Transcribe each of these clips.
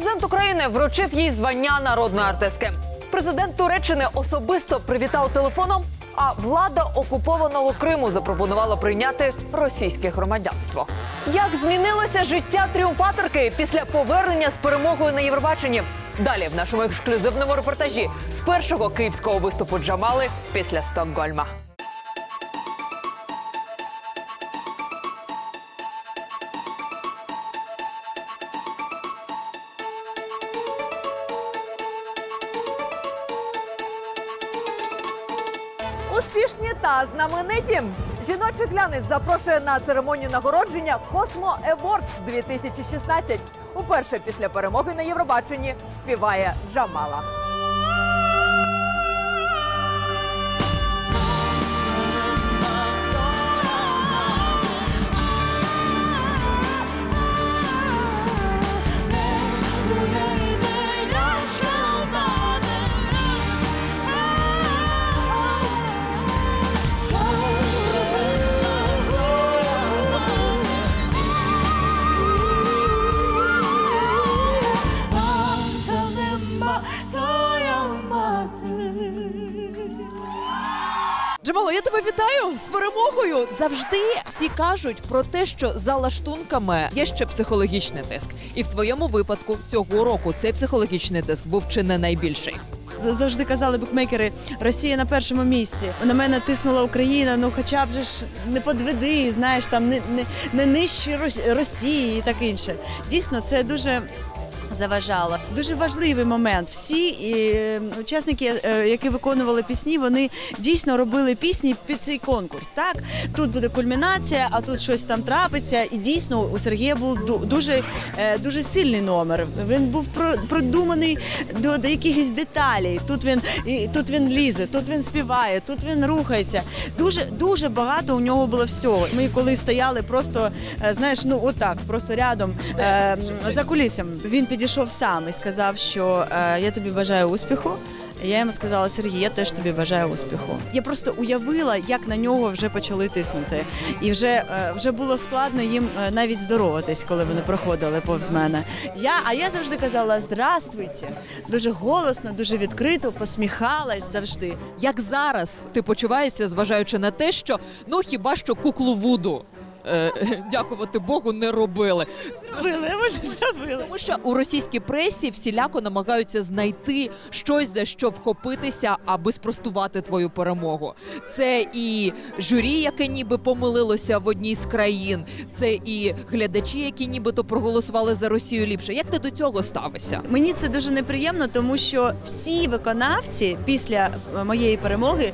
Президент України вручив їй звання народної артистки. Президент Туреччини особисто привітав телефоном. А влада окупованого Криму запропонувала прийняти російське громадянство. Як змінилося життя тріумфаторки після повернення з перемогою на Євробаченні? Далі в нашому ексклюзивному репортажі з першого київського виступу Джамали після Стокгольма. Та знамениті жіночий глянець запрошує на церемонію нагородження Космо Awards 2016. Уперше після перемоги на Євробаченні співає Джамала. Джамало, я тебе вітаю з перемогою. Завжди всі кажуть про те, що за лаштунками є ще психологічний тиск. І в твоєму випадку цього року цей психологічний тиск був чи не найбільший. Завжди казали букмекери, Росія на першому місці. На мене тиснула Україна. Ну, хоча б же ж не подведи, знаєш, там не, не, не нижче Рос- Росії і так інше. Дійсно, це дуже. Заважало дуже важливий момент. Всі е, учасники, е, які виконували пісні, вони дійсно робили пісні під цей конкурс. Так тут буде кульмінація, а тут щось там трапиться. І дійсно у Сергія був дуже, е, дуже сильний номер. Він був продуманий до, до якихось деталей. Тут він і тут він лізе, тут він співає, тут він рухається. Дуже дуже багато у нього було всього. Ми коли стояли, просто е, знаєш, ну отак, просто рядом е, за кулісом. Він підійшов сам і сказав, що е, я тобі бажаю успіху. Я йому сказала, Сергій, я теж тобі бажаю успіху. Я просто уявила, як на нього вже почали тиснути, і вже, е, вже було складно їм е, навіть здороватись, коли вони проходили повз мене. Я, а я завжди казала Здравствуйте, дуже голосно, дуже відкрито, посміхалась завжди. Як зараз ти почуваєшся, зважаючи на те, що ну хіба що куклу Вуду. Е, дякувати Богу, не робили. Зробили, може, зробили. Тому що у російській пресі всіляко намагаються знайти щось за що вхопитися, аби спростувати твою перемогу. Це і журі, яке ніби помилилося в одній з країн, це і глядачі, які нібито проголосували за Росію ліпше. Як ти до цього ставишся? Мені це дуже неприємно, тому що всі виконавці після моєї перемоги.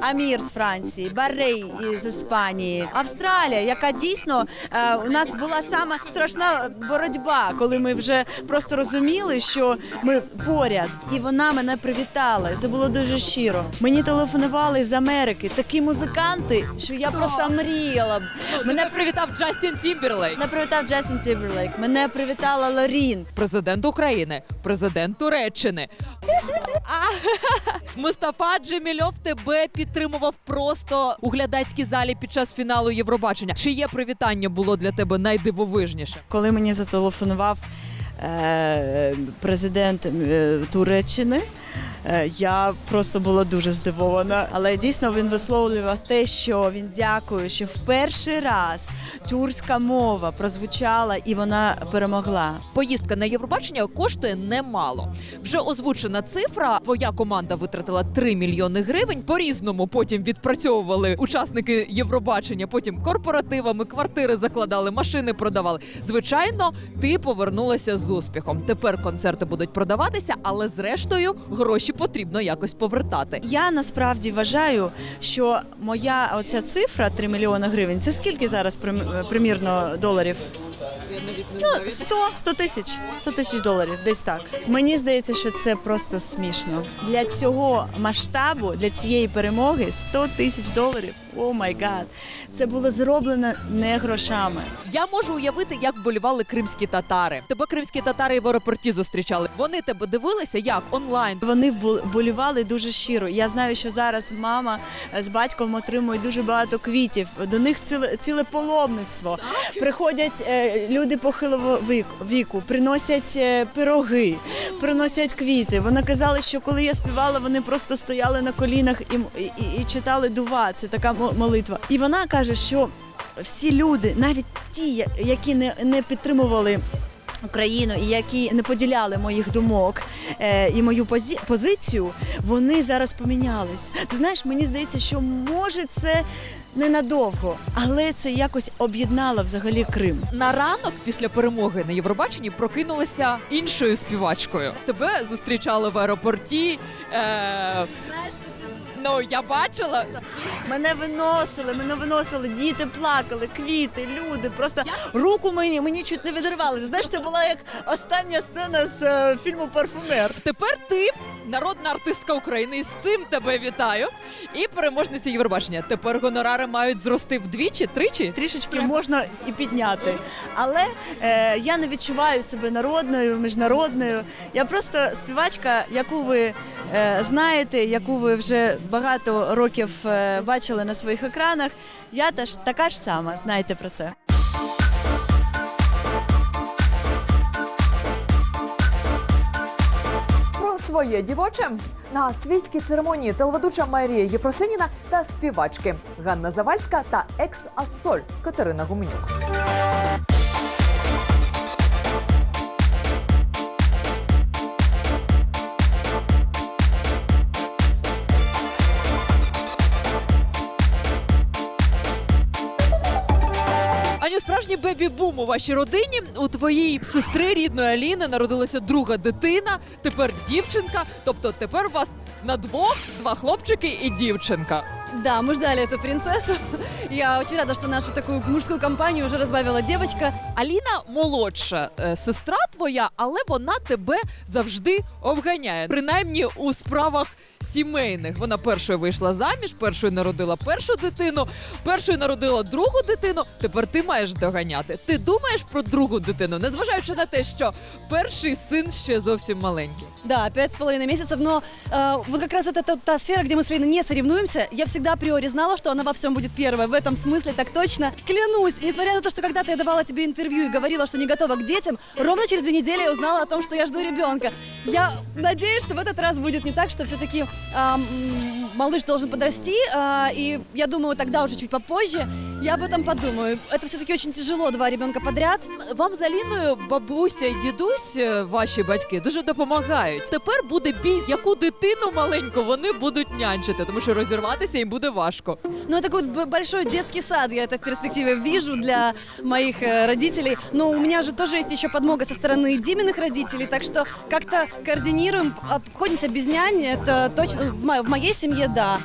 Амір з Франції, Барей з Іспанії, Австралія, яка дійсно е, у нас була сама страшна боротьба, коли ми вже просто розуміли, що ми поряд, і вона мене привітала. Це було дуже щиро. Мені телефонували з Америки такі музиканти, що я просто мріяла. Ну, Мене привітав Джастін Тімберлейк. мене привітав Джастін Тімберлейк, мене привітала Лорін. Президент України, президент Туреччини. Мустафа Джемільов тебе підтримував просто у глядацькій залі під час фіналу Євробачення. Чиє привітання було для тебе найдивовижніше? Коли мені зателефонував е, президент е, Туреччини, я просто була дуже здивована. Але дійсно він висловлював те, що він дякує, що в перший раз тюркська мова прозвучала і вона перемогла. Поїздка на Євробачення коштує немало. Вже озвучена цифра. Твоя команда витратила 3 мільйони гривень. По різному потім відпрацьовували учасники Євробачення. Потім корпоративами, квартири закладали, машини продавали. Звичайно, ти повернулася з успіхом. Тепер концерти будуть продаватися, але зрештою гроші потрібно якось повертати. Я насправді вважаю, що моя оця цифра 3 мільйони гривень це скільки зараз прим- примірно доларів? Ну, 100, 100 тисяч, 100 тисяч доларів, десь так. Мені здається, що це просто смішно. Для цього масштабу, для цієї перемоги 100 тисяч доларів. о май гад. Це було зроблено не грошами. Я можу уявити, як вболівали кримські татари. Тебе кримські татари і в аеропорті зустрічали. Вони тебе дивилися як онлайн. Вони вболівали дуже щиро. Я знаю, що зараз мама з батьком отримують дуже багато квітів. До них ціле, ціле паломництво. Приходять е, люди похилого віку, приносять е, пироги, приносять квіти. Вони казали, що коли я співала, вони просто стояли на колінах і, і, і- читали дува. Це така мо- молитва. І вона каже, що всі люди, навіть ті, які не, не підтримували. Україну і які не поділяли моїх думок е, і мою позі- позицію, вони зараз помінялись. Ти знаєш, мені здається, що може це ненадовго, але це якось об'єднало взагалі Крим. На ранок після перемоги на Євробаченні прокинулася іншою співачкою. Тебе зустрічали в аеропорті. Е, Знаєш, ну я бачила. мене виносили, мене виносили, діти плакали, квіти, люди. Просто руку мені мені чуть не відривали. Знаєш, це була як остання сцена з е, фільму Парфумер. Тепер ти народна артистка України, і з цим тебе вітаю. І переможниця Євробачення. Тепер гонорари мають зрости вдвічі, тричі. Трішечки можна і підняти. Але е, я не відчуваю себе народною, міжнародною. Я просто співачка, яку ви е, знаєте, яку ви вже багато років е, бачили на своїх екранах. Я теж така ж сама, знаєте про це. Своє дівоче на світській церемонії телеведуча Марія Єфросиніна та співачки Ганна Завальська та екс-асоль Катерина Гуменюк. Бебі-бум у вашій родині. У твоїй сестри рідної Аліни народилася друга дитина, тепер дівчинка. Тобто тепер у вас на двох два хлопчики і дівчинка. Да, мы ждали эту принцессу. Я очень рада, что нашу такую мужскую компанию уже разбавила девочка. Аліна молодша е, сестра твоя, але вона тебе завжди обганяє. Принаймні у справах сімейних. Вона першою вийшла заміж, першою народила першу дитину, першою народила другу дитину. Тепер ти маєш доганяти. Ти думаєш про другу дитину, незважаючи на те, що перший син ще зовсім маленький. Да, пять с половиной месяцев, но э, вот как раз это та, та сфера, где мы с Линой не соревнуемся. Я всегда априори знала, что она во всем будет первая. В этом смысле так точно. Клянусь, несмотря на то, что когда-то я давала тебе интервью и говорила, что не готова к детям, ровно через две недели я узнала о том, что я жду ребенка. Я надеюсь, что в этот раз будет не так, что все-таки малыш должен подрасти, а, и я думаю, тогда уже чуть попозже я об этом подумаю. Это все-таки очень тяжело, два ребенка подряд. Вам з Аліною бабуся і дідусь, е, ваші батьки, дуже допомагають. Тепер буде бій, яку дитину маленьку вони будуть нянчити, тому що розірватися їм буде важко. Ну, такой вот б- большой детский сад, я это в перспективе вижу для моих э, родителей. Но у меня же тоже есть еще подмога со стороны Диминых родителей, так что как-то координируем, обходимся без няни, это точно в, мо- в моей семье, да.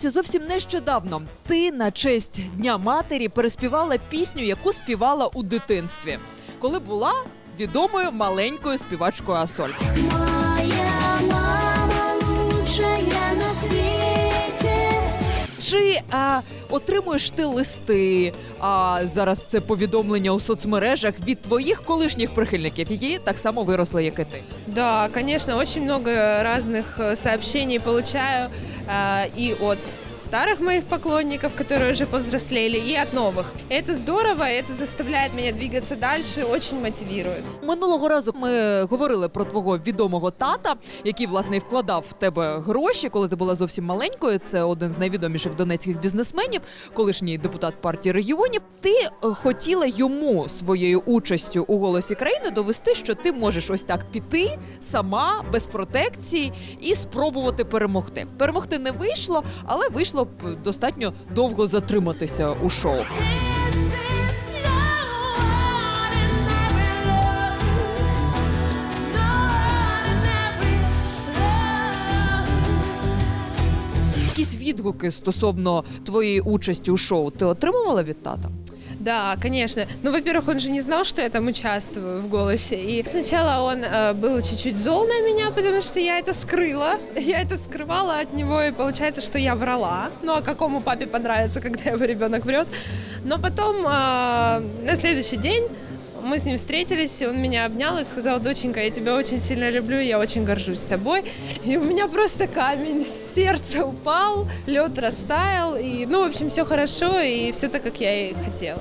Катю, зовсім нещодавно ти на честь Дня матері переспівала пісню, яку співала у дитинстві, коли була відомою маленькою співачкою Асоль. Моя мама лучшая на свете. Чи а, отримуєш ти листи? А зараз це повідомлення у соцмережах від твоїх колишніх прихильників, які так само виросли, як і ти. Да, конечно, очень много разных э, сообщений получаю э, и от старых моих поклонников, которые уже повзрослели, и от новых. Это здорово, это заставляет меня двигаться дальше, очень мотивирует. Минулого разу ми говорили про твого відомого тата, який власне і вкладав в тебе гроші, коли ти була зовсім маленькою. Це один з найвідоміших донецьких бізнесменів, колишній депутат партії регіонів. Ти е, хотіла йому своєю участю у голосі країни довести, що ти можеш ось так піти сама без протекції і спробувати перемогти. Перемогти не вийшло, але вийшло б достатньо довго затриматися у шоу. якісь відгуки стосовно твоєї участі у шоу ти отримувала від тата? Да, конечно. Ну, во-первых, он же не знал, что я там участвую в голосе. И сначала он э, был чуть-чуть зол на меня, потому что я это скрыла. Я это скрывала от него, и получается, что я врала. Ну, а какому папе понравится, когда его ребенок врет? Но потом э, на следующий день мы с ним встретились, он меня обнял и сказал, доченька, я тебя очень сильно люблю, я очень горжусь тобой. И у меня просто камень с сердца упал, лед растаял, и, ну, в общем, все хорошо, и все так, как я и хотела.